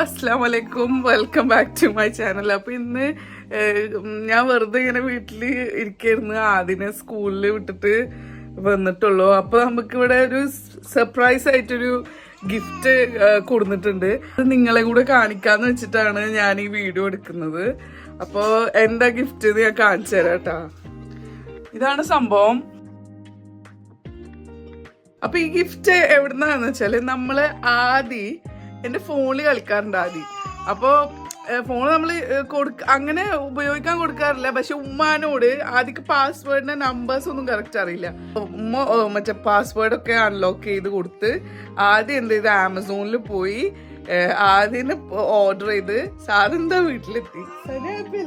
അസ്സാമലൈക്കും welcome back to my channel അപ്പൊ ഇന്ന് ഞാൻ വെറുതെ ഇങ്ങനെ വീട്ടിൽ ഇരിക്കായിരുന്നു. ആദ്യനെ സ്കൂളിൽ വിട്ടിട്ട് വന്നിട്ടുള്ളൂ. അപ്പൊ നമുക്ക് ഇവിടെ ഒരു സർപ്രൈസ് ആയിട്ടൊരു ഗിഫ്റ്റ് കൊടുത്തിട്ടുണ്ട് അത് നിങ്ങളെ കൂടെ കാണിക്കാന്ന് വെച്ചിട്ടാണ് ഞാൻ ഈ വീഡിയോ എടുക്കുന്നത്. അപ്പോ എന്താ ഗിഫ്റ്റ് ഞാൻ കാണിച്ചു തരാം കേട്ടാ. ഇതാണ് സംഭവം. അപ്പൊ ഈ ഗിഫ്റ്റ് എവിടുന്നാന്ന് വെച്ചാൽ നമ്മൾ ആദി എന്റെ ഫോണിൽ കളിക്കാറുണ്ട് ആദ്യം. അപ്പോ ഫോൺ നമ്മൾ കൊടുക്ക അങ്ങനെ ഉപയോഗിക്കാൻ കൊടുക്കാറില്ല. പക്ഷെ ഉമ്മാനോട് ആദ്യക്ക് പാസ്വേഡിന്റെ നമ്പേഴ്സ് ഒന്നും കറക്റ്റ് അറിയില്ല. ഉമ്മ മറ്റേ പാസ്വേഡ് ഒക്കെ അൺലോക്ക് ചെയ്ത് കൊടുത്ത് ആദ്യം എന്ത് ചെയ്ത് ആമസോണിൽ പോയി ആദ്യം ഓർഡർ ചെയ്ത് സാധനം എന്താ വീട്ടിലെത്തി? ഹാപ്പി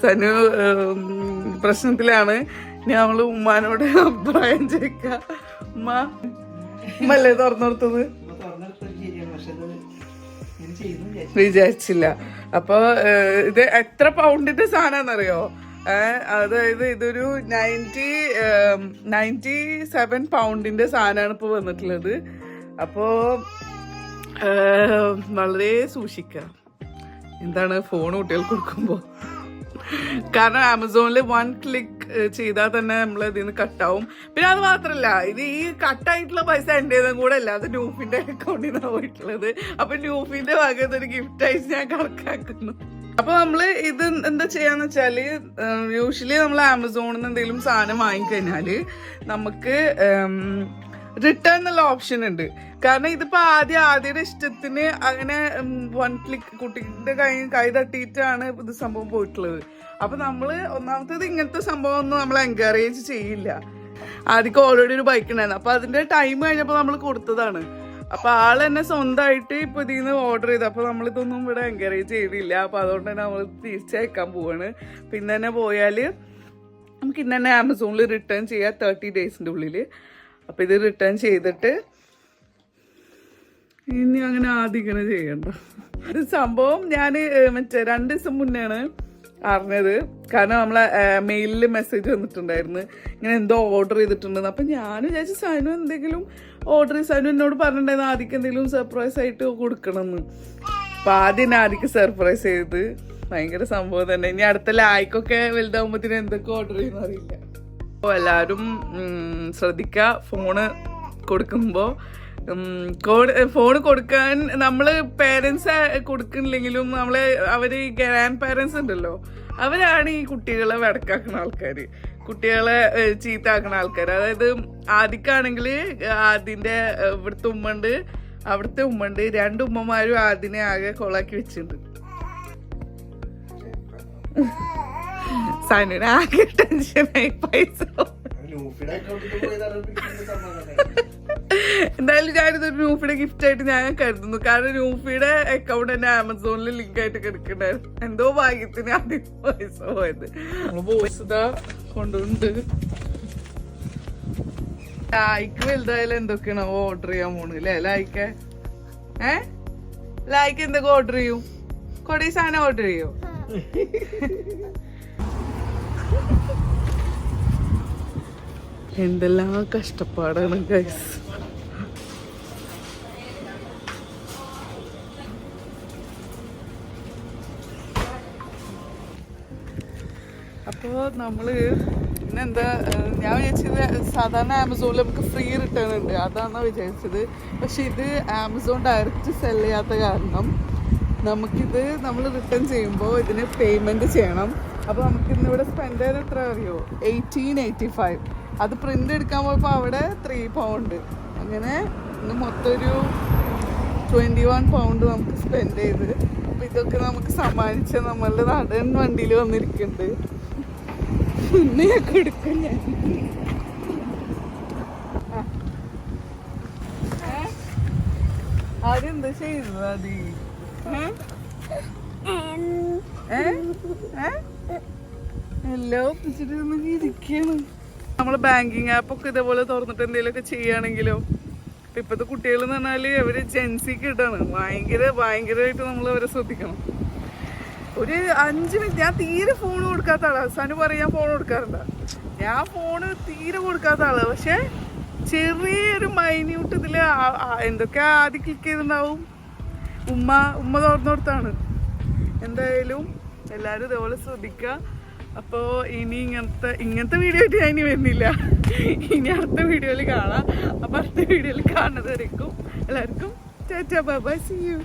സനു പ്രശ്നത്തിലാണ്. ഞാൻ നമ്മൾ ഉമ്മാനോട് അഭിപ്രായം ചോദിക്ക. ഉമ്മ ഉമ്മല്ലേ തുറന്നെടുത്തത് വിചാരിച്ചില്ല. അപ്പൊ ഇത് എത്ര പൗണ്ടിന്റെ സാധനമാണെന്നറിയോ അതായത് ഇതൊരു നയന്റി നയന്റി സെവൻ പൗണ്ടിന്റെ സാധനമാണ് ഇപ്പൊ വന്നിട്ടുള്ളത്. അപ്പോ വളരെ സൂക്ഷിക്കാം. എന്താണ് ഫോൺ കുട്ടികൾക്ക് കൊടുക്കുമ്പോൾ കാരണം ആമസോണിൽ വൺ ക്ലിക്ക് ചെയ്താൽ തന്നെ നമ്മൾ ഇതിൽ നിന്ന് കട്ടാവും പിന്നെ അത് മാത്രല്ല ഇത് ഈ കട്ടായിട്ടുള്ള പൈസ എന്റെതും കൂടെ അല്ല അത് ന്യൂഫിന്റെ അക്കൗണ്ടിൽ നിന്നാണ് പോയിട്ടുള്ളത്. അപ്പൊ നൂഫിന്റെ ഭാഗത്ത് ഒരു ഗിഫ്റ്റ് ആയിട്ട് ഞാൻ കണക്കാക്കുന്നു. അപ്പൊ നമ്മൾ ഇത് എന്താ ചെയ്യാന്ന് വെച്ചാൽ യൂഷ്വലി നമ്മൾ ആമസോണിൽ നിന്ന് എന്തെങ്കിലും സാധനം വാങ്ങിക്കഴിഞ്ഞാൽ നമുക്ക് റിട്ടേൺ എന്നുള്ള ഓപ്ഷൻ ഉണ്ട്. കാരണം ഇതിപ്പോ ആദ്യം ആദ്യയുടെ ഇഷ്ടത്തിന് അങ്ങനെ വൺ ക്ലിക്ക് കുട്ടിയുടെ കൈ കൈ തട്ടിയിട്ടാണ് ഇത് സംഭവം പോയിട്ടുള്ളത്. അപ്പൊ നമ്മൾ ഒന്നാമത്തേത് ഇങ്ങനത്തെ സംഭവം ഒന്നും നമ്മൾ എൻകറേജ് ചെയ്യില്ല. ആദ്യം ഓൾറെഡി ഒരു ബൈക്ക് ഉണ്ടായിരുന്നു. അപ്പൊ അതിന്റെ ടൈം കഴിഞ്ഞപ്പോ നമ്മൾ കൊടുത്തതാണ്. അപ്പൊ ആൾ തന്നെ സ്വന്തമായിട്ട് ഇപ്പൊ ഇതിൽ നിന്ന് ഓർഡർ ചെയ്തു. അപ്പൊ നമ്മളിതൊന്നും ഇവിടെ എൻകറേജ് ചെയ്തില്ല. അപ്പൊ അതുകൊണ്ട് തന്നെ നമ്മൾ തിരിച്ചയക്കാൻ പോവാണ്. പിന്നെ തന്നെ പോയാൽ നമുക്ക് ഇന്ന് തന്നെ ആമസോണിൽ റിട്ടേൺ ചെയ്യാം. തേർട്ടി ഡേയ്സിന്റെ ഉള്ളിൽ അപ്പൊ ഇത് റിട്ടേൺ ചെയ്തിട്ട് ഇനി അങ്ങനെ ആദ്യം ഇങ്ങനെ ചെയ്യണ്ട. ഇത് സംഭവം ഞാൻ മറ്റേ രണ്ട് ദിവസം മുന്നെയാണ് അറിഞ്ഞത്. കാരണം നമ്മളെ മെയിലിൽ മെസ്സേജ് വന്നിട്ടുണ്ടായിരുന്നു. ഇങ്ങനെ എന്തോ ഓർഡർ ചെയ്തിട്ടുണ്ടെന്ന്. അപ്പം ഞാൻ വിചാരിച്ചു സനു എന്തെങ്കിലും ഓർഡർ ചെയ്ത് സനു എന്നോട് പറഞ്ഞിട്ടുണ്ടായിരുന്നു ആദ്യം എന്തെങ്കിലും സർപ്രൈസ് ആയിട്ട് കൊടുക്കണമെന്ന് അപ്പം ആദ്യം ഞാൻ ആദ്യം സർപ്രൈസ് ചെയ്ത്. ഭയങ്കര സംഭവം തന്നെ. ഇനി അടുത്ത ലായ്ക്കൊക്കെ വലുതാകുമ്പോഴത്തേനും എന്തൊക്കെ ഓർഡർ ചെയ്യുന്ന അറിയില്ല അപ്പോൾ എല്ലാവരും ശ്രദ്ധിക്കുക. ഫോണ് കൊടുക്കുമ്പോൾ ഫോൺ കൊടുക്കാൻ നമ്മൾ പേരൻസ് കൊടുക്കുന്നില്ലെങ്കിലും നമ്മളെ അവർ ഗ്രാൻഡ് പാരൻസ് ഉണ്ടല്ലോ അവരാണ് ഈ കുട്ടികളെ വടക്കാക്കുന്ന ആൾക്കാർ കുട്ടികളെ ചീത്താക്കുന്ന ആൾക്കാർ അതായത് ആദിക്കാണെങ്കിൽ ആദിന്റെ ഇവിടുത്തെ ഉമ്മണ്ട് അവിടുത്തെ ഉമ്മണ്ട്. രണ്ട് ഉമ്മമാരും ആദിനെ ആകെ കൊളാക്കി വെച്ചിട്ടുണ്ട്. സനുവിന് ആകെ ടെൻഷനായി പൈസ എന്തായാലും ഞാനിതൊരു നൂഫിയുടെ ഗിഫ്റ്റ് ആയിട്ട് ഞാൻ കരുതുന്നു. കാരണം നൂഫിയുടെ അക്കൗണ്ട് തന്നെ ആമസോണിൽ ലിങ്ക് ആയിട്ട് കിടക്കണ്ടായിരുന്നു എന്തോ ഭാഗ്യത്തിന് ആദ്യം പൈസ പോയത്. കൊണ്ടുണ്ട് ലൈക്ക് വലുതായാലും എന്തൊക്കെയാണ്? ഓർഡർ ചെയ്യാൻ പോണ്. അല്ലേ ലൈക്ക് ഏ? ലായ്ക്ക് എന്തൊക്കെ ഓർഡർ ചെയ്യും? കൊടി സാധനം ഓർഡർ ചെയ്യോ? എന്തെല്ലാം കഷ്ടപ്പാടാണ് ഗൈസ് അപ്പോൾ നമ്മൾ പിന്നെന്താ ഞാൻ വിചാരിച്ചത് സാധാരണ ആമസോണിൽ നമുക്ക് ഫ്രീ റിട്ടേൺ ഉണ്ട്. അതാണ് വിചാരിച്ചത്. പക്ഷെ ഇത് ആമസോൺ ഡയറക്റ്റ് സെൽ ചെയ്യാത്ത കാരണം നമുക്കിത് നമ്മൾ റിട്ടേൺ ചെയ്യുമ്പോൾ ഇതിന് പേയ്മെന്റ് ചെയ്യണം. അപ്പോൾ നമുക്ക് ഇന്നിവിടെ സ്പെൻഡ് ചെയ്ത് എത്ര അറിയോ? എയ്റ്റീൻ എയ്റ്റി ഫൈവ് അത് പ്രിന്റ് എടുക്കാൻ പോയപ്പോൾ അവിടെ ത്രീ പൗണ്ട് അങ്ങനെ ഇന്ന് മൊത്തം ഒരു ട്വന്റി വൺ പൗണ്ട് നമുക്ക് സ്പെൻഡ് ചെയ്ത്. അപ്പം ഇതൊക്കെ നമുക്ക് സമ്മാനിച്ച നമ്മളുടെ നടൻ വണ്ടിയിൽ വന്നിരിക്കുന്നുണ്ട്. ഇന്ന് ഞാൻ കൊടുക്കും ഞാൻ. ആ. ഏ? ആദ്യം എന്താ ചെയ്തത് അതി എല്ലാം ഒപ്പിച്ചിട്ട് നമുക്ക് ഇരിക്കാണ്. നമ്മൾ ബാങ്കിങ് ആപ്പ് ഒക്കെ ഇതേപോലെ തുറന്നിട്ട് എന്തെങ്കിലുമൊക്കെ ചെയ്യുകയാണെങ്കിലോ ഇപ്പൊ ഇപ്പത്തെ കുട്ടികൾ എന്ന് പറഞ്ഞാൽ അവർ ജെൻസിക്ക് ഇടാണ്. ഭയങ്കര ഭയങ്കരമായിട്ട് നമ്മൾ അവരെ ശ്രദ്ധിക്കണം. ഒരു അഞ്ച് മിനിറ്റ് ഞാൻ തീരെ ഫോൺ കൊടുക്കാത്ത ആൾ. അവസാനം പറയാൻ ഫോൺ കൊടുക്കാറുണ്ട് ഞാൻ ഫോണ് തീരെ കൊടുക്കാത്ത ആൾ. പക്ഷെ ചെറിയൊരു മൈന്യൂട്ട് ഇതിൽ എന്തൊക്കെ ആദ്യം ക്ലിക്ക് ചെയ്തിട്ടുണ്ടാവും? ഉമ്മ ഉമ്മ തുറന്നു കൊടുത്താണ്. എന്തായാലും എല്ലാവരും ഇതേപോലെ ശ്രദ്ധിക്കുക. അപ്പോൾ ഇനി ഇങ്ങനത്തെ ഇങ്ങനത്തെ വീഡിയോ ആയിട്ട് ഞാൻ ഇനി വരുന്നില്ല. ഇനി അടുത്ത വീഡിയോയിൽ കാണാം. അപ്പോൾ അടുത്ത വീഡിയോയിൽ കാണുന്നത് വരയ്ക്കും എല്ലാവർക്കും ചേച്ചാ ബൈ സി യു